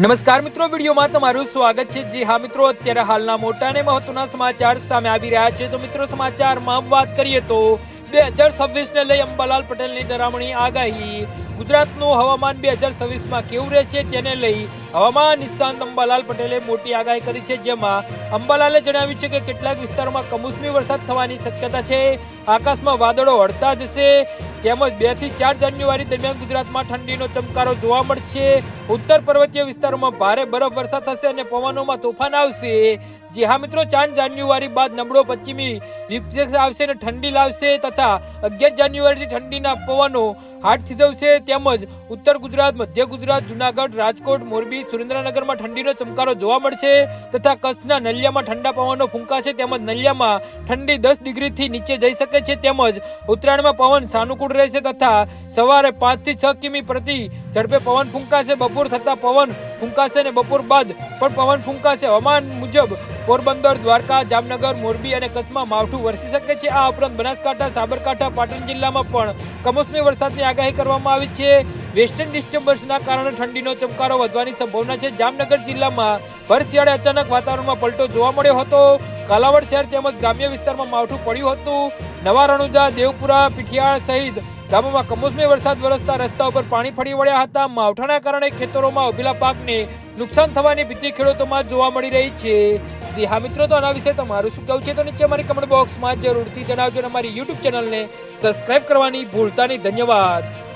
નમસ્કાર મિત્રો, વિડીયોમાં તમારું સ્વાગત છે. જી હા મિત્રો, અત્યારે હાલના મોટા અને મહત્વના સમાચાર સામે આવી રહ્યા છે. તો મિત્રો, સમાચારમાં વાત કરીએ તો બે હજાર છવ્વીસને લઈ અંબાલાલ પટેલની ડરામણી આગાહી ગુજરાતનું હવામાન બે હજાર છવ્વીસમાં કેવું રહેશે તેને લઈ હવામાન નિષ્ણાંત અંબાલાલ પટેલે મોટી આગાહી કરી છે, જેમાં અંબાલાલે જણાવ્યું છે કે કેટલાક વિસ્તારોમાં કમોસમી વરસાદ થવાની શક્યતા છે. આકાશમાં વાદળો હળતા જશે. તેમજ બેથી ચાર જાન્યુઆરી દરમિયાન ગુજરાતમાં ઠંડીનો ચમકારો જોવા મળશે. ઉત્તર પર્વતીય વિસ્તારોમાં ભારે બરફ વરસાદ થશે અને પવનોમાં તોફાન આવશે. જી હા મિત્રો, ચાર જાન્યુઆરી બાદ નબળો પશ્ચિમી વિક્ષેપ આવશે અને ઠંડી લાવશે તથા અગિયાર જાન્યુઆરીથી ઠંડીના પવનો હાથ થીજવશે તેમજ ઉત્તર ગુજરાત, મધ્ય ગુજરાત, જુનાગઢ, રાજકોટ, મોરબી, સુરેન્દ્રનગરમાં ઠંડીનો ચમકારો જોવા મળશે તથા કચ્છના નલિયામાં ઠંડા પવનો ફૂંકાશે તેમજ નલિયામાં ઠંડી દસ ડિગ્રીથી નીચે જઈ શકે છે તેમજ ઉત્તરાયણમાં પવન સાનુકૂળ રહેશે તથા સવારે પાંચથી છ કિમી પ્રતિ ઝડપે પવન ફૂંકાશે. બપોર થતાં પવન ફૂંકાશે અને બપોર બાદ પણ પવન ફૂંકાશે. હવામાન મુજબ પોરબંદર, દ્વારકા, જામનગર, મોરબી અને કચ્છમાં માવઠું વરસી શકે છે. આ ઉપરાંત બનાસકાંઠા, સાબરકાંઠા, પાટણ જિલ્લામાં પણ કમોસમી વરસાદની આગાહી કરવામાં આવી છે. વેસ્ટર્ન ડિસ્ટર્બન્સના કારણે ઠંડીનો ચમકારો વધવાની સંભાવના છે. જામનગર જિલ્લામાં ભર અચાનક વાતાવરણમાં પલટો જોવા મળ્યો હતો. કાલાવડ શહેર તેમજ ગ્રામ્ય વિસ્તારમાં માવઠું પડ્યું હતું. નવા રણુજા, દેવપુરા, પીઠિયાળ સહિત ગામોમાં કમોસમી વરસાદ વરસતા રસ્તા ઉપર પાણી ફરી વળ્યા હતા. માવઠાના કારણે ખેતરોમાં ઉભેલા પાકને નુકસાન થવાની ભીતિ ખેડૂતોમાં જોવા મળી રહી છે. જી હા, મિત્રો, તો આના વિશે તમારું શું કહેવું છે? તો નીચે અમારી કમેન્ટ બોક્સમાં જરૂરથી જણાવજો અને અમારી યુટ્યુબ ચેનલને સબસ્ક્રાઇબ કરવાની ભૂલતા નહીં ધન્યવાદ.